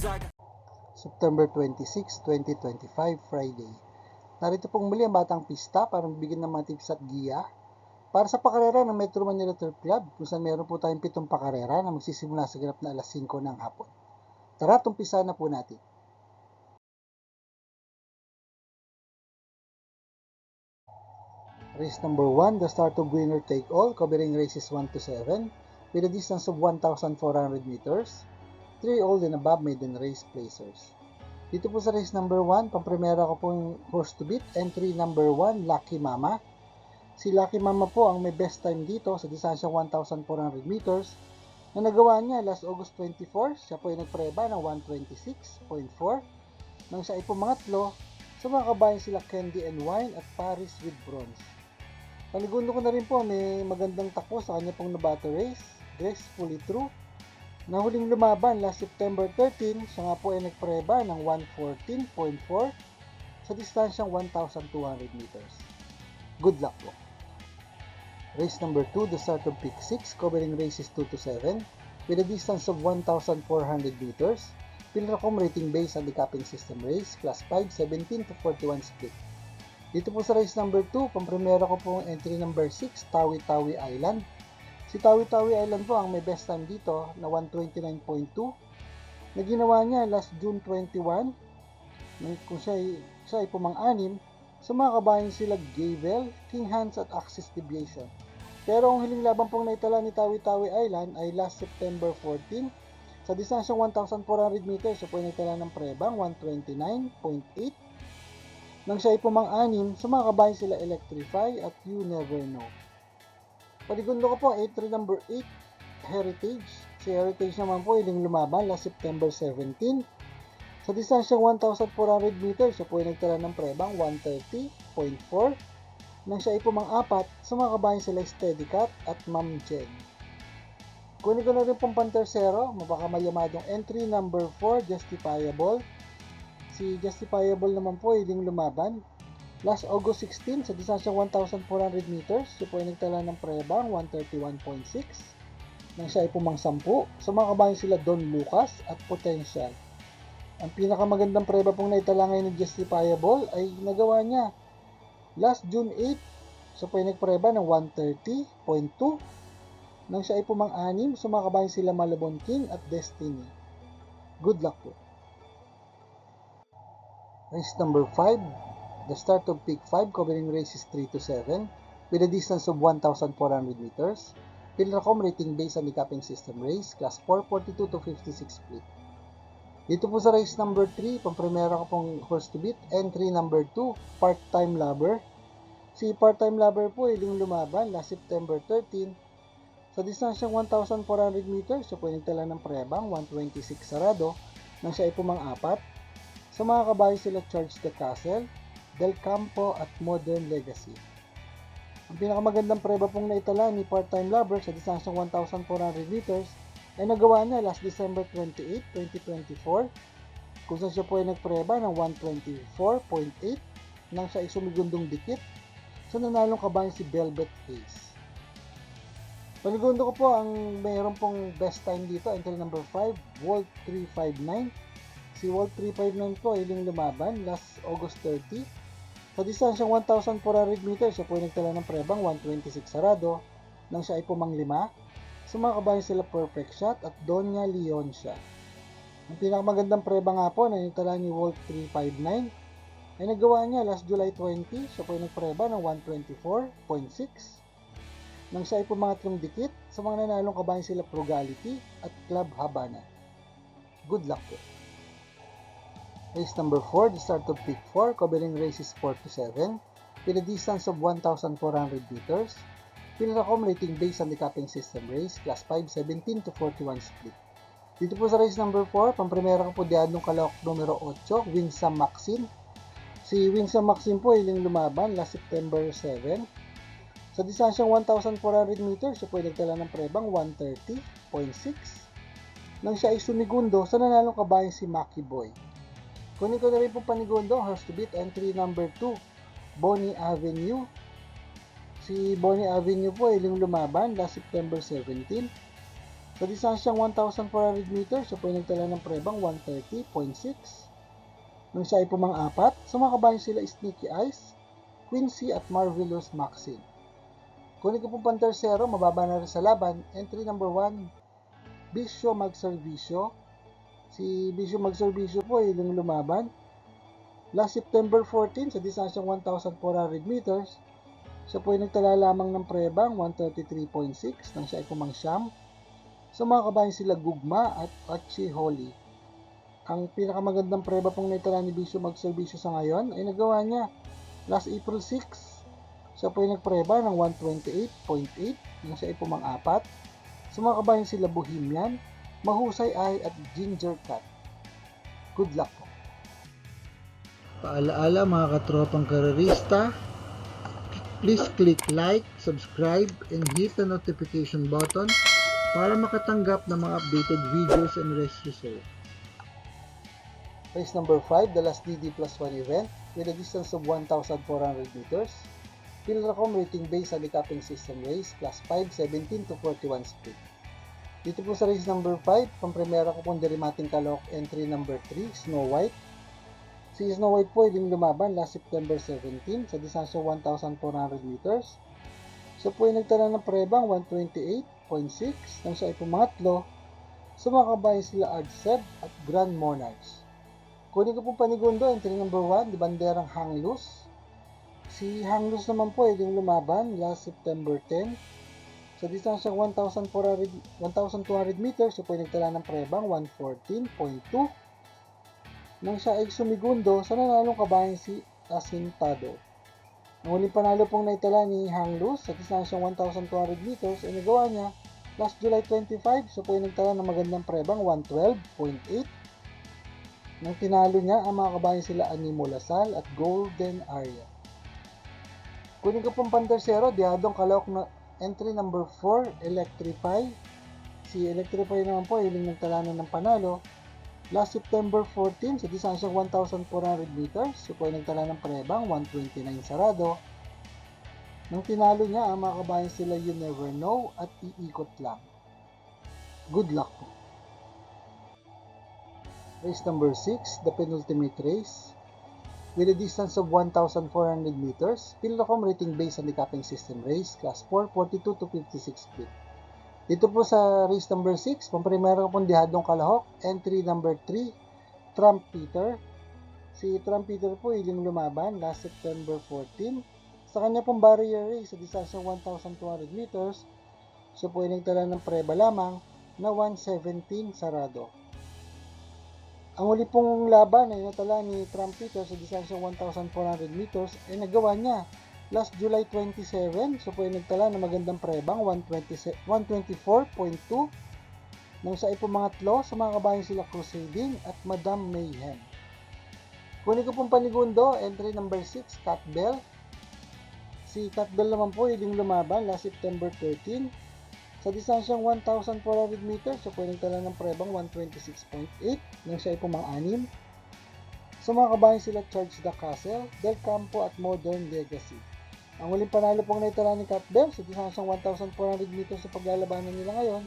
September 26, 2025, Friday. Narito pong muli ang Batang Pista para magbigyan ng mga tips at giya para sa pakarera ng Metro Manila Turf Club kung saan meron po tayong pitong pakarera na magsisimula sa ganap na alas 5 ng hapon. Tara, tumpisa na po natin. Race number 1, the start of winner take all, covering races 1 to 7 with a distance of 1,400 meters. 3 old and above maiden race placers. Dito po sa race number 1, pampremera ko po yung horse to beat. Entry number 1, Lucky Mama. Si Lucky Mama po ang may best time dito sa distansyang 1,400 meters na nagawa niya last August 24. Siya po ay nagpreba ng 126.4. Nang siya ay pumangatlo, sa mga kabayan sila Candy and Wine at Paris with Bronze. Panigundo ko na rin po, may magandang takbo sa kanya pong nabato race. Gracefully True na huling lumaban last September 13, siya nga po ay nagpreba ng 114.4 sa distansyang 1,200 meters. Good luck po. Race number 2, the start of pick 6, covering races 2 to 7, with a distance of 1,400 meters. Pilracom rating based on the capping system race, class 5, 17 to 41 split. Dito po sa race number 2, pampremera ko po ang entry number 6, Tawi Tawi Island, Si Tawi-Tawi Island po ang may best time dito na 129.2 na ginawa niya last June 21 kung siya ay, siya ay pumang-anim sa mga kabayan sila Gavel, King Hans at Axis Deviation. Pero ang hiling laban pong naitala ni Tawi-Tawi Island ay last September 14 sa distansyang 1,400 meters siya po ay naitala ng prebang 129.8 nang siya ay pumang-anim sa mga kabayan sila Electrify at You Never Know. Paligundo ko po entry number 8, Heritage. Si Heritage naman po iling lumaban last September 17. Sa distansyang 1,400 meters, siya po ay nagtala ng prebang 130.4 nang siya ay pumang-apat sa mga kabayan sila Steady Cat at Ma'am Jen. Kunin ko na rin pong pantersero, mabaka malyamadong entry number 4, Justifiable. Si Justifiable naman po iling lumaban Last August 16, sa distansyang 1,400 meters, siya po ay nagtala ng prebang 131.6 nang siya ay pumang 10 sa mga kabayan sila Don Lucas at Potential. Ang pinakamagandang preba pong naitala ngayon ng Justifiable ay nagawa niya last June 8, siya po ay nagpreba ng 130.2 nang siya ay pumang 6 sa mga kabayan sila Malabon King at Destiny. Good luck po. Race number 5, The start of peak 5 covering races 3 to 7 with a distance of 1,400 meters. Pilracom rating based on the capping system race, class 442 to 56 split. Dito po sa race number 3, pampremera ko pong horse to beat. Entry number 2, part-time lover. Si part-time lover po iling lumaban last September 13. Sa distansyang 1,400 meters, siya po ay nagtala ng prebang 126 sarado nang siya ay pumang-apat. Sa mga kabayo sila Charge the Castle, Del Campo at Modern Legacy. Ang pinakamagandang preba pong naitala ni part-time lover sa distansyang 1,400 meters ay nagawa niya last December 28, 2024 kung saan siya po ay nagpreba ng 124.8 nang siya ay sumigundong dikit sa nanalong kabayan si Velvet Haze. Panigundo ko po ang mayroon pong best time dito, entry number 5, Volt 359. Si Volt 359 po ay iling lumaban last August 30 sa distansyang 1,400 meters, siya po ay nagtala ng prebang 126 sarado nang siya ay pumanglima. Sa mga kabayan sila Perfect Shot at Donya Leoncia. Ang pinakamagandang preba nga po na nagtala ni Wolf 359 ay nagawa niya last July 20. Siya po ay nagpreba ng 124.6 nang siya ay pumangatlong dikit sa mga nanalong kabayan sila Frugality at Club Habana. Good luck po! Race number 4, the start of peak 4, covering races 4 to 7, with a distance of 1,400 meters. Pilracom rating based on the capping system race, class 5, 17 to 41 split. Dito po sa race number 4, pampremera ko po diadong kalawak numero 8, Winsam Maxim. Si Winsam Maxim po ay lumaban last September 7. Sa distansyang 1,400 meters, siya po ay nagtala ng prebang 130.6 nang siya ay sumigundo sa nanalong kabayan si Maki Boy. Kunin ko na rin po panigundo, horse to beat, entry number 2, Bonnie Avenue. Si Bonnie Avenue po ay lumaban last September 17. Sa distansyang 1,400 meters, siya po ay nagtala ng prebang 130.6 Nang siya ay pumang-apat, sa mga kabayan sila Sneaky Eyes, Quincy at Marvelous Maxine. Kunin ko pong pantersero, mababa na rin sa laban. Entry number 1, Bisyo Magservisyo. Si Bisyo Magservisyo po ay ilang lumaban. Last September 14, sa distansyang 1,400 meters, siya po ay nagtala lamang ng prebang 133.6 nang siya ay pumangsyam. Sa mga kabayan sila Gugma at Achi Holly. Ang pinakamagandang preba pong naitala ni Bisyo Magservisyo sa ngayon ay nagawa niya last April 6. Siya po ay nagpreba ng 128.8 nang siya ay pumang-apat. Sa mga kabayan sila Bohemian, Mahusay Ay at Ginger Cat. Good luck po. Paalaala mga katropang karerista, please click like, subscribe, and hit the notification button para makatanggap ng mga updated videos and race results. Race number 5, the last DD plus 1 event with a distance of 1,400 meters. Pilracom rating based on the capping system race, class 5, 17 to 41 speed. Dito po sa race number 5, pampremera ko pong Derimating Kalok entry number 3, Snow White. Si Snow White po yung lumaban last September 17 sa distansya 1,400 meters. Siya po ay nagtala ng prebang 128.6 nang siya ay pumangatlo sa mga kabayan sila Ardseb at Grand Monarchs. Kunin ko pong panigundo, entry number 1, di banderang Hang Loose. Si Hang naman po ay yung lumaban last September 10 sa distansyang 1,400 1,200 meters, po ay nagtala ng prebang 114.2 nang siya ay sumigundo sa nanalong kabayan si Asintado. Ang huling panalo pong naitala ni Hang Luz sa distansyang 1,200 meters ay nagawa niya last July 25, siya po ay nagtala ng magandang prebang 112.8 nang tinalo niya ang mga kabayan sila Animo Lasal at Golden Area. Kunin ko pong pantersero, Diadong Kalawak na entry number 4, Electrify. Si Electrify naman po, hiling nagtalanan ng panalo. Last September 14, sa distansyang 1,400 meters, siya po ay nagtala ng prebang 129 sarado. Nang tinalo niya, ang mga kabayan sila You Never Know at Iikot Lang. Good luck po. Race number 6, the penultimate race. With a distance of 1,400 meters, Pilracom rating based on the capping system race, class 4, 42 to 56 feet. Dito po sa race number 6, pamprimera ko pong dihadong kalahok, entry number 3, Trump Peter. Si Trump Peter po iling lumaban last September 14. Sa kanya pong barrier race sa distansyang 1,200 meters, siya po ay nagtala ng preba lamang na 117 sarado. Ang uli pong laban ay natala ni Trump Peter sa distansyang 1,400 meters ay nagawa niya last July 27. So po ay nagtala ng magandang prebang 120 124.2 nang siya ay pumangatlo sa mga kabayan sila Crusading at Madam Mayhem. Kunin ko pong panigundo, entry number 6, Cat Bell. Si Cat Bell naman po yung lumaban last September 13 sa distansyang 1,400 meters, po ay nagtala ng prebang 126.8 nang siya ay pumang-anim. Sa mga kabayan sila Charge the Castle, Del Campo at Modern Legacy. Ang huling panalo pong naitala ni Bell sa distansyang 1,400 meters sa paglalabanan nila ngayon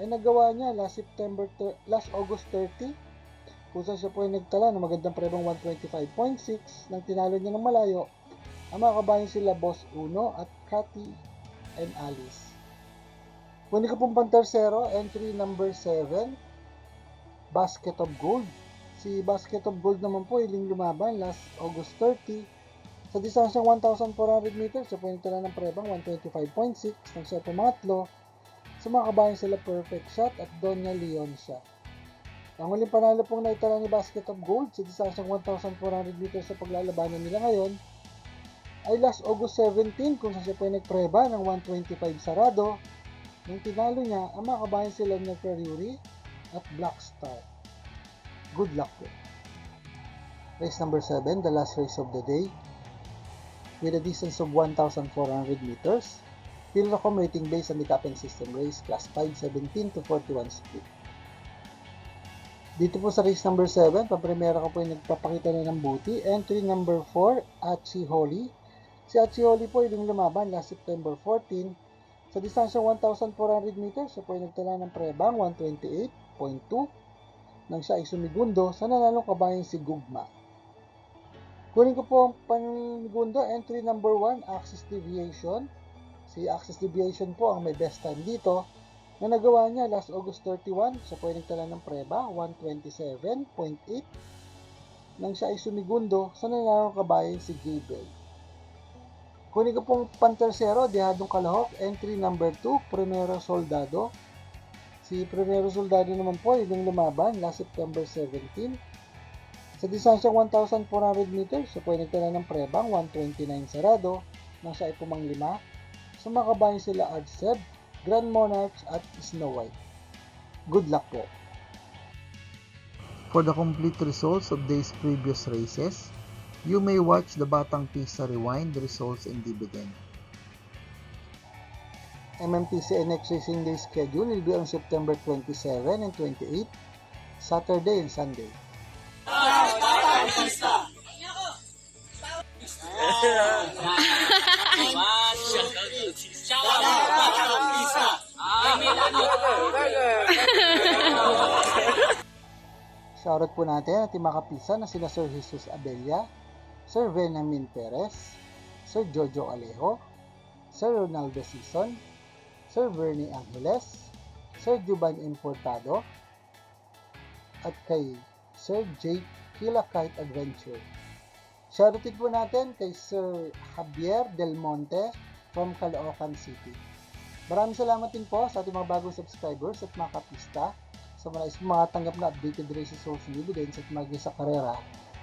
ay nagawa niya last September last August 30 kung saan siya po ay nagtala ng magandang prebang 125.6 nang tinalo niya ng malayo ang mga kabayan sila Boss Uno at Cathy and Alice. Kunin ko pong pantersero, entry number 7, Basket of Gold. Si Basket of Gold naman po, iling lumaban last August 30. Sa distansyang 1,400 meters, siya po yung ng prebang 125.6 nang siya pumatlo. Sa mga kabayan sila Perfect Shot at Donya Leon siya. Ang huling panalo pong naitala ni Basket of Gold sa distansyang 1,400 meters sa paglalabanan nila ngayon ay last August 17 kung saan siya po ay nagpreba ng 125 sarado nang tinalo niya ang mga kabayan sila ng Ferrari at Black Star. Good luck po. Race number 7, the last race of the day. With a distance of 1,400 meters, Pilracom rating based on the capping system race, class 5, 17 to 41 speed. Dito po sa race number 7, pamprimera ko po yung nagpapakita na ng buti. Entry number 4, Achi Holly. Si Achi Holly po yung lumaban last September 14 sa distansya 1,400 meters, siya po ay nagtala ng prebang 128.2 nang siya ay sumigundo sa nanalong kabayan si Gugma. Kunin ko po ang panigundo, entry number 1, axis deviation. Si axis deviation po ang may best time dito na nagawa niya last August 31 sa pwedeng tala ng preba, 127.8 nang siya ay sumigundo sa nanalo kabayan si Gabriel. Kunin ko pong pantersero, dihadong kalahok, entry number 2, Primero Soldado. Si Primero Soldado naman po, yung lumaban last September 17. Sa distansyang 1,400 meters, so pwede nagtala ng prebang 129 sarado, nang siya ay pumanglima. Sa mga kabayan sila Adseb, Grand Monarchs at Snow White. Good luck po! For the complete results of these previous races, you may watch the Batang Pista Rewind results and dividend. MMPC NX Racing Day schedule will be on September 27 and 28, Saturday and Sunday. Shoutout po natin at mga kapisa na sina Sir Jesus Abella, Sir Venamin Perez, Sir Jojo Alejo, Sir Ronaldo Sison, Sir Bernie Angeles, Sir Juban Importado, at kay Sir Jake Kilakite Adventure. Shoutout po natin kay Sir Javier Del Monte from Caloocan City. Maraming salamat din po sa ating mga bagong subscribers at mga kapista sa is mga tanggap na updated races social dividends at mga sa karera.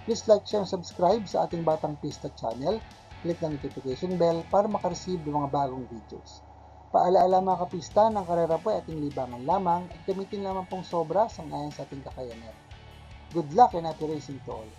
Please like, share, and subscribe sa ating Batang Pista channel. Click ang notification bell para makareceive ng mga bagong videos. Paalaala mga kapista ng karera po ay ating libangan lamang at gamitin lamang pong sobra sang ayon sa ating kakayanan. Good luck and happy racing to all!